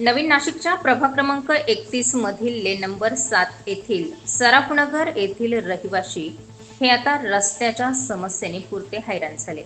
नवीन नाशिकच्या प्रभाग क्रमांक एकतीस मधील ले नंबर सात येथील सराफनगर येथील रहिवाशी हे आता रस्त्याच्या समस्येने पुरते हैराण झाले.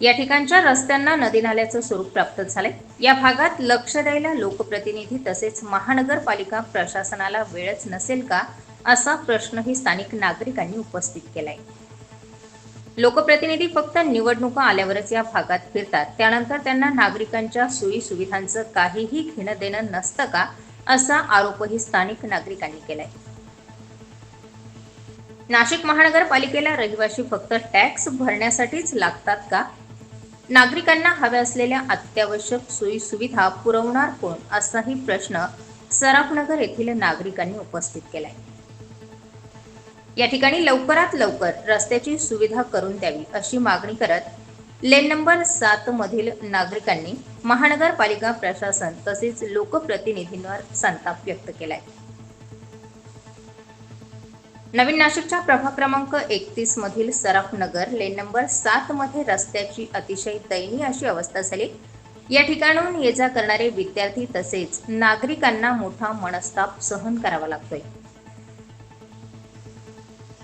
या ठिकाणच्या रस्त्यांना नदी नाल्याचं स्वरूप प्राप्त झालंय. या भागात लक्ष द्यायला लोकप्रतिनिधी तसेच महानगरपालिका प्रशासनाला वेळच नसेल का असा प्रश्नही स्थानिक नागरिकांनी उपस्थित केलाय. लोकप्रतिनिधी फक्त निवडणुका आल्यावरच या भागात फिरतात. त्यानंतर त्यांना नागरिकांच्या सोयी सुविधांचं काहीही घेणं देणं नसतं का असा आरोपही स्थानिक नागरिकांनी केलाय. नाशिक महानगरपालिकेला रहिवाशी फक्त टॅक्स भरण्यासाठीच लागतात का? नागरिकांना हव्या असलेल्या अत्यावश्यक सोयी सुविधा पुरवणार कोण असाही प्रश्न सराफनगर येथील नागरिकांनी उपस्थित केलाय. या ठिकाणी लवकरात लवकर रस्त्याची सुविधा करून द्यावी अशी मागणी करत लेन नंबर सात मधील नागरिकांनी महानगरपालिका प्रशासन तसेच लोकप्रतिनिधींवर संताप व्यक्त केलाय. नवीन नाशिकच्या प्रभाग क्रमांक एकतीस मधील सराफनगर लेन नंबर सात मध्ये रस्त्याची अतिशय दयनीय अशी अवस्था झाली. या ठिकाणून ये जा करणारे विद्यार्थी तसेच नागरिकांना मोठा मनस्ताप सहन करावा लागतोय.